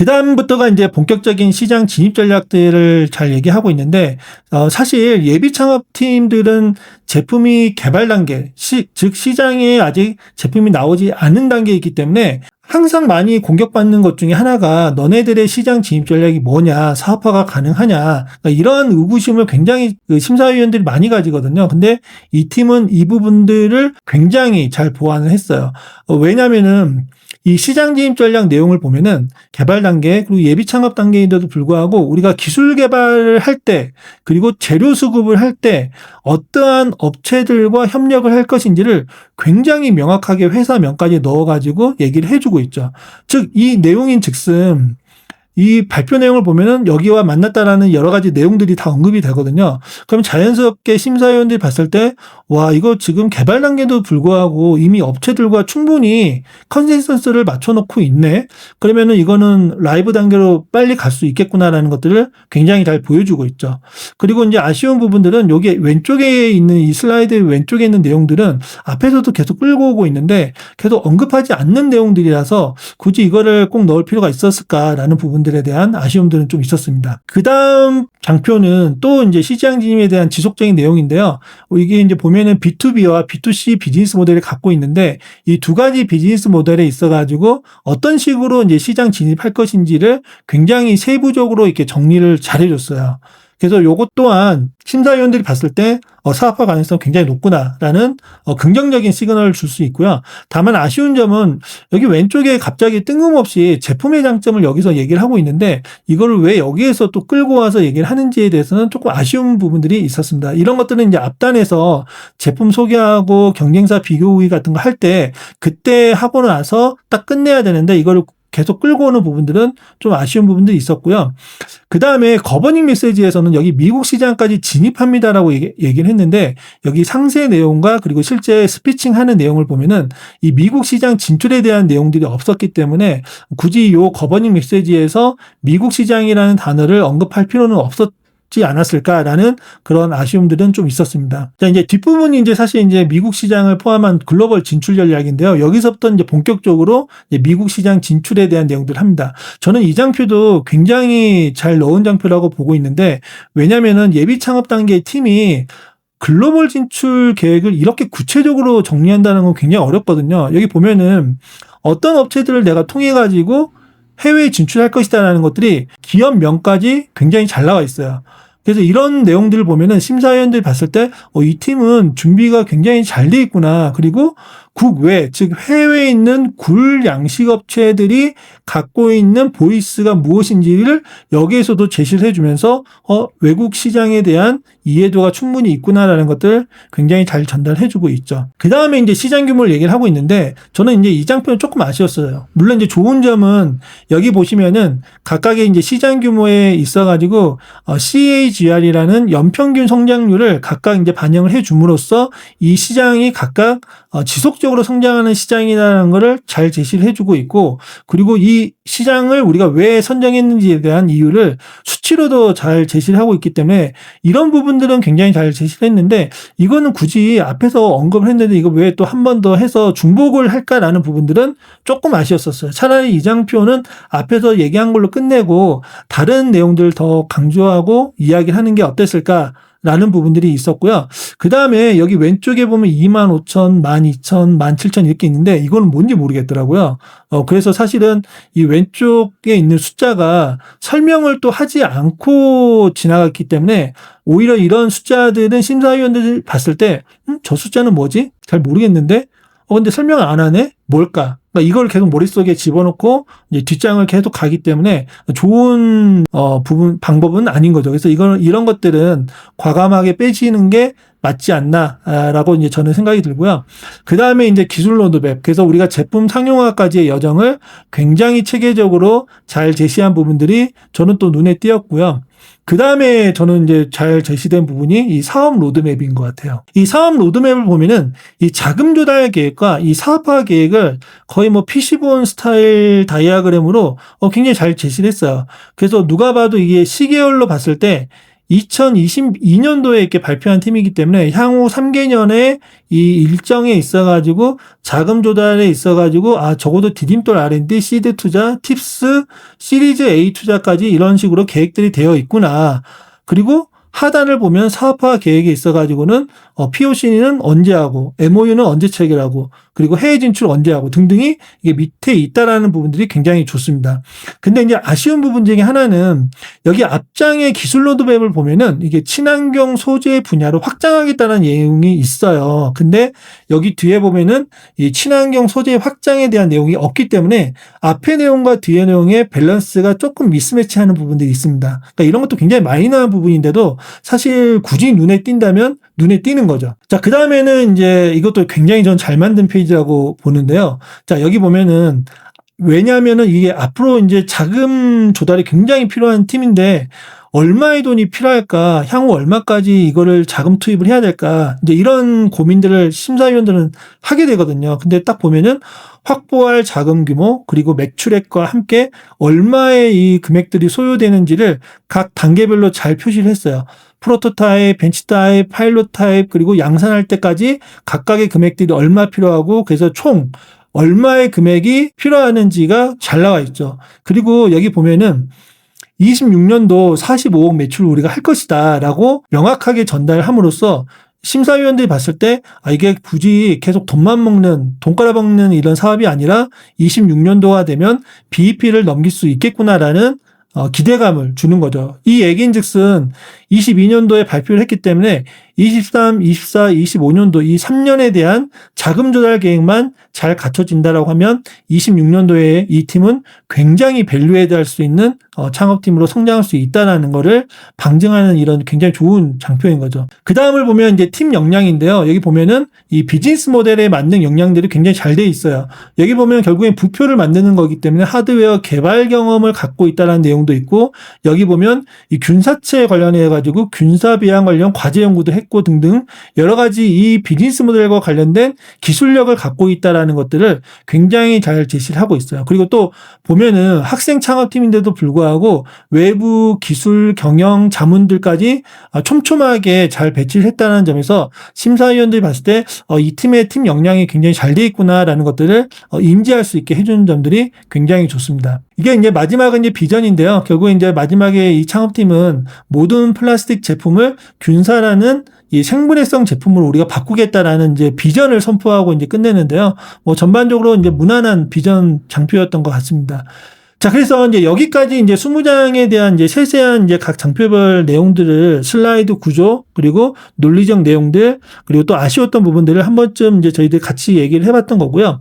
그 다음부터가 이제 본격적인 시장 진입 전략들을 잘 얘기하고 있는데, 어, 사실 예비 창업팀들은 제품이 개발 단계, 시, 즉 시장에 아직 제품이 나오지 않은 단계에 있기 때문에 항상 많이 공격받는 것 중에 하나가 너네들의 시장 진입 전략이 뭐냐, 사업화가 가능하냐, 그러니까 이런 의구심을 굉장히 그 심사위원들이 많이 가지거든요. 근데 이 팀은 이 부분들을 굉장히 잘 보완을 했어요. 어, 왜냐면은 이 시장 진입 전략 내용을 보면은 개발 단계 그리고 예비 창업 단계인데도 불구하고 우리가 기술 개발을 할 때 그리고 재료 수급을 할 때 어떠한 업체들과 협력을 할 것인지를 굉장히 명확하게 회사 명까지 넣어가지고 얘기를 해주고 있죠. 즉 이 내용인 즉슨 이 발표 내용을 보면은 여기와 만났다라는 여러 가지 내용들이 다 언급이 되거든요. 그럼 자연스럽게 심사위원들이 봤을 때, 와, 이거 지금 개발 단계도 불구하고 이미 업체들과 충분히 컨센서스를 맞춰놓고 있네? 그러면은 이거는 라이브 단계로 빨리 갈 수 있겠구나라는 것들을 굉장히 잘 보여주고 있죠. 그리고 이제 아쉬운 부분들은 여기 왼쪽에 있는 이 슬라이드 왼쪽에 있는 내용들은 앞에서도 계속 끌고 오고 있는데 계속 언급하지 않는 내용들이라서 굳이 이거를 꼭 넣을 필요가 있었을까라는 부분들 에 대한 아쉬움들은 좀 있었습니다. 그 다음 장표는 또 이제 시장 진입에 대한 지속적인 내용인데요. 이게 이제 보면은 B2B와 B2C 비즈니스 모델을 갖고 있는데 이 두 가지 비즈니스 모델에 있어가지고 어떤 식으로 이제 시장 진입할 것인지를 굉장히 세부적으로 이렇게 정리를 잘 해줬어요. 그래서 요것 또한 심사위원들이 봤을 때 어, 사업화 가능성 굉장히 높구나라는 어, 긍정적인 시그널을 줄 수 있고요. 다만 아쉬운 점은 여기 왼쪽에 갑자기 뜬금없이 제품의 장점을 여기서 얘기를 하고 있는데 이거를 왜 여기에서 또 끌고 와서 얘기를 하는지에 대해서는 조금 아쉬운 부분들이 있었습니다. 이런 것들은 이제 앞단에서 제품 소개하고 경쟁사 비교 우위 같은 거 할 때 그때 하고 나서 딱 끝내야 되는데 이거를 계속 끌고 오는 부분들은 좀 아쉬운 부분들이 있었고요. 그 다음에 거버닝 메시지에서는 여기 미국 시장까지 진입합니다라고 얘기, 를 했는데 여기 상세 내용과 그리고 실제 스피칭 하는 내용을 보면은 이 미국 시장 진출에 대한 내용들이 없었기 때문에 굳이 요 거버닝 메시지에서 미국 시장이라는 단어를 언급할 필요는 없었 지 않았을까라는 그런 아쉬움들은 좀 있었습니다. 자, 이제 뒷부분이 이제 사실 이제 미국 시장을 포함한 글로벌 진출 전략인데요. 여기서부터 이제 본격적으로 이제 미국 시장 진출에 대한 내용들을 합니다. 저는 이 장표도 굉장히 잘 넣은 장표라고 보고 있는데 왜냐면은 예비 창업 단계 팀이 글로벌 진출 계획을 이렇게 구체적으로 정리한다는 건 굉장히 어렵거든요. 여기 보면은 어떤 업체들을 내가 통해 가지고 해외에 진출할 것이다라는 것들이 기업명까지 굉장히 잘 나와 있어요. 그래서 이런 내용들을 보면은 심사위원들이 봤을 때, 어, 이 팀은 준비가 굉장히 잘 돼 있구나. 그리고 국외, 즉 해외에 있는 굴 양식업체들이 갖고 있는 보이스가 무엇인지를 여기에서도 제시를 해주면서 어, 외국 시장에 대한 이해도가 충분히 있구나라는 것들 굉장히 잘 전달해주고 있죠. 그 다음에 이제 시장 규모를 얘기를 하고 있는데 저는 이제 이 장표는 조금 아쉬웠어요. 물론 이제 좋은 점은 여기 보시면은 각각의 이제 시장 규모에 있어가지고 어, CAGR이라는 연평균 성장률을 각각 이제 반영을 해줌으로써 이 시장이 각각 어, 지속적으로 성장하는 시장이라는 것을 잘 제시를 해주고 있고 그리고 이 시장을 우리가 왜 선정했는지에 대한 이유를 수치로도 잘 제시를 하고 있기 때문에 이런 부분들은 굉장히 잘 제시를 했는데 이거는 굳이 앞에서 언급을 했는데 이거 왜 또 한 번 더 해서 중복을 할까라는 부분들은 조금 아쉬웠었어요. 차라리 이 장표는 앞에서 얘기한 걸로 끝내고 다른 내용들을 더 강조하고 이야기를 하는 게 어땠을까? 라는 부분들이 있었고요. 그 다음에 여기 왼쪽에 보면 2만 5천, 1만 2천, 1만 7천 이렇게 있는데 이거는 뭔지 모르겠더라고요. 어, 그래서 사실은 이 왼쪽에 있는 숫자가 설명을 또 하지 않고 지나갔기 때문에 오히려 이런 숫자들은 심사위원들이 봤을 때, 음, 저 숫자는 뭐지? 잘 모르겠는데? 어, 근데 설명을 안 하네? 뭘까? 그러니까 이걸 계속 머릿속에 집어넣고 이제 뒷장을 계속 가기 때문에 좋은 어 부분 방법은 아닌 거죠. 그래서 이거는 이런 것들은 과감하게 빼지는 게 맞지 않나라고 이제 저는 생각이 들고요. 그 다음에 이제 기술 로드맵. 그래서 우리가 제품 상용화까지의 여정을 굉장히 체계적으로 잘 제시한 부분들이 저는 또 눈에 띄었고요. 그 다음에 저는 이제 잘 제시된 부분이 이 사업 로드맵인 것 같아요. 이 사업 로드맵을 보면은 이 자금 조달 계획과 이 사업화 계획을 거의 뭐 PC본 스타일 다이아그램으로 어 굉장히 잘 제시를 했어요. 그래서 누가 봐도 이게 시계열로 봤을 때 2022년도에 이렇게 발표한 팀이기 때문에 향후 3개년에 이 일정에 있어가지고 자금 조달에 있어가지고 아 적어도 디딤돌 R&D, 시드 투자, 팁스, 시리즈 A 투자까지 이런 식으로 계획들이 되어 있구나. 그리고 하단을 보면 사업화 계획에 있어가지고는 어, POC는 언제 하고 MOU는 언제 체결하고 그리고 해외 진출 언제 하고 등등이 이게 밑에 있다라는 부분들이 굉장히 좋습니다. 근데 이제 아쉬운 부분 중에 하나는 여기 앞장의 기술 로드맵을 보면은 이게 친환경 소재 분야로 확장하겠다는 내용이 있어요. 근데 여기 뒤에 보면은 이 친환경 소재 확장에 대한 내용이 없기 때문에 앞의 내용과 뒤의 내용의 밸런스가 조금 미스매치하는 부분들이 있습니다. 그러니까 이런 것도 굉장히 마이너한 부분인데도 사실 굳이 눈에 띈다면 눈에 띄는 거죠. 자, 그 다음에는 이제 이것도 굉장히 전 잘 만든 페이지라고 보는데요. 자, 여기 보면은 왜냐하면은 이게 앞으로 이제 자금 조달이 굉장히 필요한 팀인데 얼마의 돈이 필요할까? 향후 얼마까지 이거를 자금 투입을 해야 될까? 이제 이런 고민들을 심사위원들은 하게 되거든요. 근데 딱 보면은 확보할 자금 규모 그리고 매출액과 함께 얼마의 이 금액들이 소요되는지를 각 단계별로 잘 표시를 했어요. 프로토타입, 벤치타입, 파일럿 타입 그리고 양산할 때까지 각각의 금액들이 얼마 필요하고 그래서 총 얼마의 금액이 필요하는지가 잘 나와 있죠. 그리고 여기 보면은 26년도 45억 매출을 우리가 할 것이다라고 명확하게 전달함으로써 심사위원들이 봤을 때, 아, 이게 굳이 계속 돈만 먹는, 돈 깔아먹는 이런 사업이 아니라 26년도가 되면 BEP를 넘길 수 있겠구나라는 어, 기대감을 주는 거죠. 이 얘기인 즉슨 22년도에 발표를 했기 때문에 23, 24, 25년도 이 3년에 대한 자금 조달 계획만 잘 갖춰진다라고 하면 26년도에 이 팀은 굉장히 밸류에드 할 수 있는 어, 창업팀으로 성장할 수 있다라는 거를 방증하는 이런 굉장히 좋은 장표인 거죠. 그 다음을 보면 이제 팀 역량인데요. 여기 보면은 이 비즈니스 모델에 맞는 역량들이 굉장히 잘 돼 있어요. 여기 보면 결국엔 부표를 만드는 거기 때문에 하드웨어 개발 경험을 갖고 있다라는 내용도 있고 여기 보면 이 균사체 관련해 가지고 균사 비양 관련 과제 연구도 했고 등등 여러 가지 이 비즈니스 모델과 관련된 기술력을 갖고 있다라는 것들을 굉장히 잘 제시를 하고 있어요. 그리고 또 보면은 학생 창업팀인데도 불구하고 외부 기술 경영 자문들까지 아, 촘촘하게 잘 배치를 했다는 점에서 심사위원들이 봤을 때 어, 이 팀의 팀 역량이 굉장히 잘 돼 있구나라는 것들을 어, 인지할 수 있게 해주는 점들이 굉장히 좋습니다. 이게 이제 마지막은 이제 비전인데요. 결국 이제 마지막에 이 창업팀은 모든 플라스틱 제품을 균사라는 이 생분해성 제품으로 우리가 바꾸겠다라는 이제 비전을 선포하고 이제 끝내는데요. 뭐 전반적으로 이제 무난한 비전 장표였던 것 같습니다. 자, 그래서 이제 여기까지 이제 20장에 대한 이제 세세한 이제 각 장표별 내용들을 슬라이드 구조, 그리고 논리적 내용들, 그리고 또 아쉬웠던 부분들을 한 번쯤 이제 저희들 같이 얘기를 해봤던 거고요.